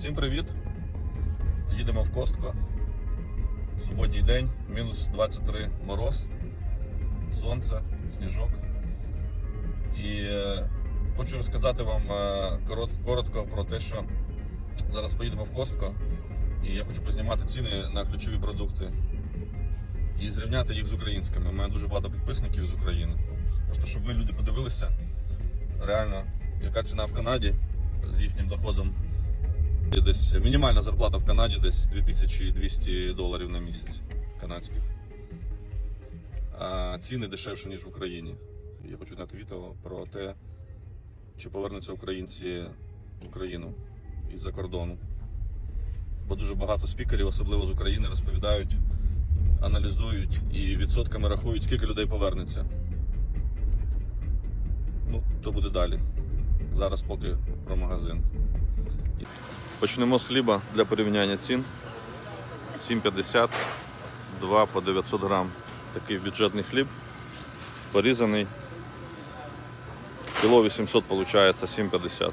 Всім привіт! Їдемо в Костко. Суботній день, мінус 23 мороз, сонце, сніжок. І е, хочу розказати вам е, коротко про те, що зараз поїдемо в Костко. І я хочу познімати ціни на ключові продукти і зрівняти їх з українськими. У мене дуже багато підписників з України. Просто щоб ви люди подивилися реально, яка ціна в Канаді з їхнім доходом Десь мінімальна зарплата в Канаді десь 2200 доларів на місяць канадських. А ціни дешевше, ніж в Україні. Я хочу знати відео про те, чи повернуться українці в Україну із-за кордону. Бо дуже багато спікерів, особливо з України, розповідають, аналізують і відсотками рахують, скільки людей повернеться. Ну, то буде далі. Зараз поки про магазин. Почнемо з хліба для порівняння цін. 7,50, 2 по 900 грам. Такий бюджетний хліб. Порізаний. Кіло 800 виходить, 7,50.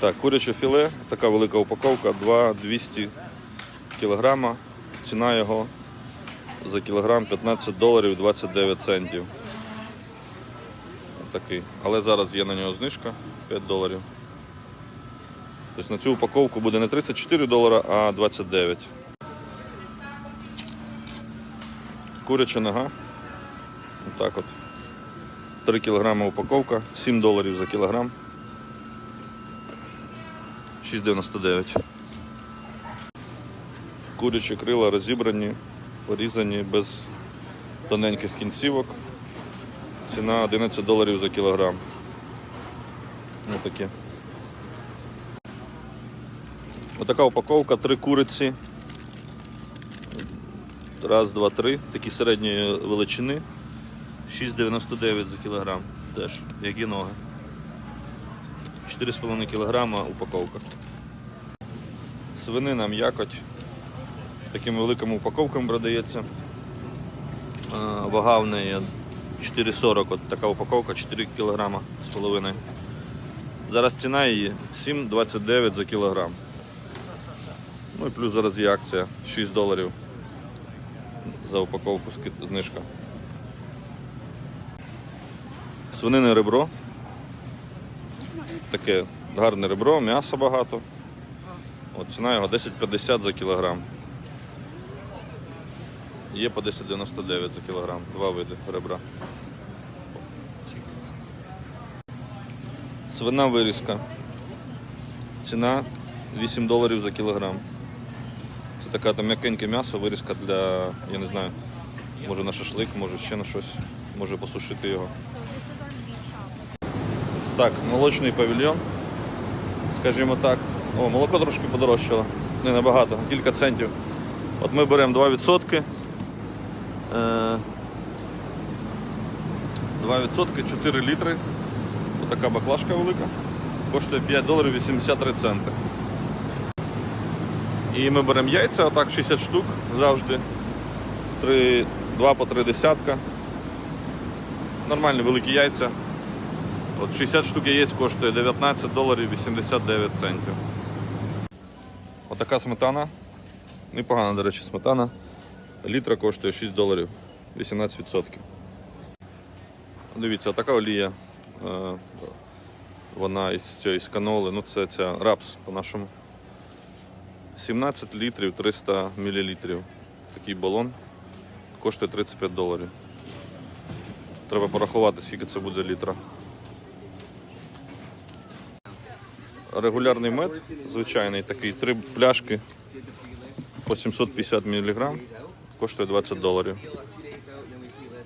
Так, куряче філе, така велика упаковка, 2,200 кілограма. Ціна його за кілограм 15 доларів 29 центів. Такий. Але зараз є на нього знижка 5 доларів. Тобто на цю упаковку буде не 34 долара, а 29. Куряча нога. Отак от. 3 кг упаковка, 7 доларів за кілограм. 6,99. Курячі крила розібрані, порізані без тоненьких кінцівок. Ціна 11 доларів за кілограм. Отаке. Отака упаковка, три куриці. Раз, два, три. Такі середньої величини. 6,99 за кілограм. Теж, як і ноги. 4,5 кілограма упаковка. Свинина м'якоть. Такими великими упаковками продається. Вага в неї 4,40. От така упаковка, 4 кілограма з половиною. Зараз ціна її 7,29 за кілограм. Ну і плюс зараз є акція 6 доларів за упаковку знижка. Свинине ребро. Таке гарне ребро, м'яса багато. От ціна його 10,50 за кілограм. Є по 10,99 за кілограм. Два види ребра. Свина вирізка. Ціна 8 доларів за кілограм. Це така там м'якеньке м'ясо, вирізка для, я не знаю, може на шашлик, може ще на щось, може посушити його. Так, молочний павільйон. Скажімо так. О, молоко трошки подорожчало. Не набагато, кілька центів. От ми беремо 2%. Е, 2%, 4 літри. Отака баклажка велика. Коштує 5 доларів 83 центи. І ми беремо яйця, отак 60 штук завжди. 3, 2 по 3 десятка. Нормальні великі яйця. От 60 штук яєць коштує 19 доларів 89 центів. Отака сметана. Непогана, до речі, сметана. Літра коштує 6 доларів 18%. Дивіться, така олія. Е, Вона із цієї з каноли, ну це ця рапс по-нашому. 17 літрів 300 мл. Такий балон коштує 35 доларів. Треба порахувати, скільки це буде літра. Регулярний мед, звичайний такий, три пляшки по 750 мг, коштує 20 доларів.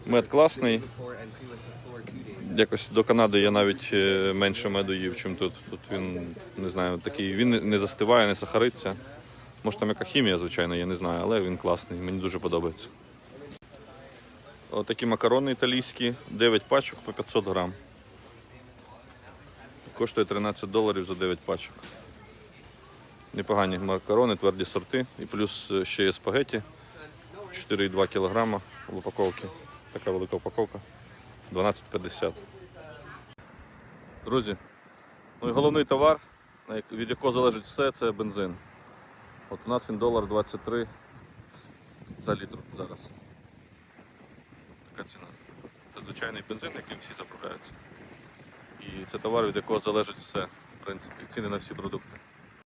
Мед класний. Якось до Канади я навіть е, менше меду їв, чим тут. Тут він не знаю, такий, він не застиває, не сахариться. Може там яка хімія, звичайно, я не знаю, але він класний, мені дуже подобається. Отакі макарони італійські, 9 пачок по 500 грам. Коштує 13 доларів за 9 пачок. Непогані макарони, тверді сорти. І плюс е, ще є спагеті 4,2 кг в упаковці. Така велика упаковка. 12,50. Друзі, ну і головний товар від якого залежить все, це бензин. От у нас він долар 23 за літр зараз. Така ціна. Це звичайний бензин, яким всі заправляються. І це товар, від якого залежить все, в принципі, ціни на всі продукти.